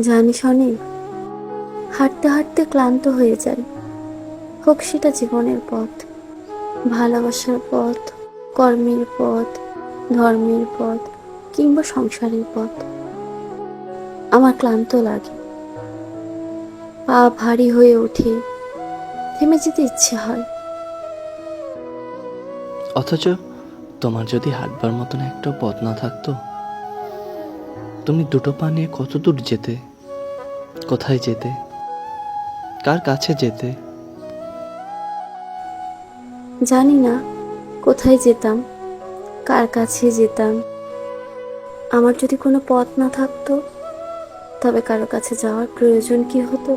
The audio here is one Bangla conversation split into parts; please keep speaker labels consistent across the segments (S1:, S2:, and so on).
S1: জানিস অনিল হাঁটতে হাঁটতে ক্লান্ত হয়ে যায় হোক সেটা জীবনের পথ, ভালোবাসার পথ, কর্মের পথ, ধর্মের পথ, কিংবা সংসারের পথ। আমার ক্লান্ত লাগে। পা ভারী হয়ে ওঠে, থেমে যেতে ইচ্ছে হয়।
S2: অথচ তোমার যদি হাঁটবার মতন একটা পথ না থাকতো তুমি দুটো পা নিয়ে কত দূর যেতে? কোথায় যেতে? কার কাছে যেতে?
S1: জানি না কোথায় যেতাম কার কাছে যেতাম। আমার যদি কোনো পথ না থাকতো তবে কারও কাছে যাওয়ার প্রয়োজন কি হতো?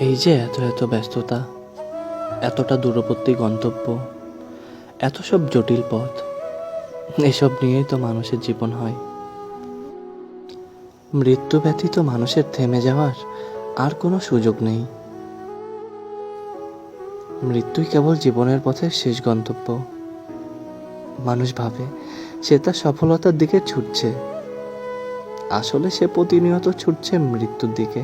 S2: এই যে এত এত ব্যস্ততা এতটা দূরবর্তী গন্তব্য এত সব জটিল পথ। এসব নিয়েই তো মানুষের জীবন হয়। মৃত্যু ব্যতীত মানুষের থেমে যাওয়ার আর কোনো সুযোগ নেই। মৃত্যুই কেবল জীবনের পথে শেষ গন্তব্য। মানুষ ভাবে, সে তার সফলতার দিকে ছুটছে। আসলে সে প্রতিনিয়ত ছুটছে মৃত্যুর দিকে,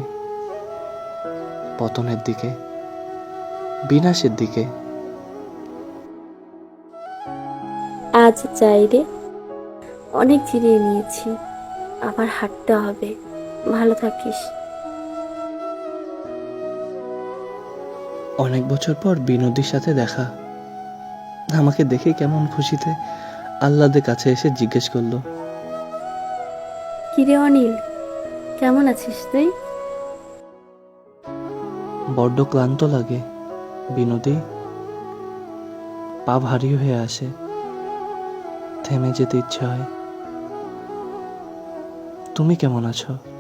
S2: পতনের দিকে, বিনাশের দিকে।
S1: আজ যাই রে। অনেক জিরিয়ে নিয়েছি আবার হাঁটতে হবে। ভালো থাকিস।
S2: অনেক বছর পর বিনোদীর সাথে দেখা। আমাকে দেখে কেমন খুশিতে আল্লাদের কাছে এসে জিজ্ঞেস করল।
S1: কিরে অনিল কেমন আছিস তুই?
S2: বড্ড ক্লান্ত লাগে বিনোদী। পা ভারী হয়ে আসে। থেমে যেতে ইচ্ছা হয়। তুমি কেমন আছো?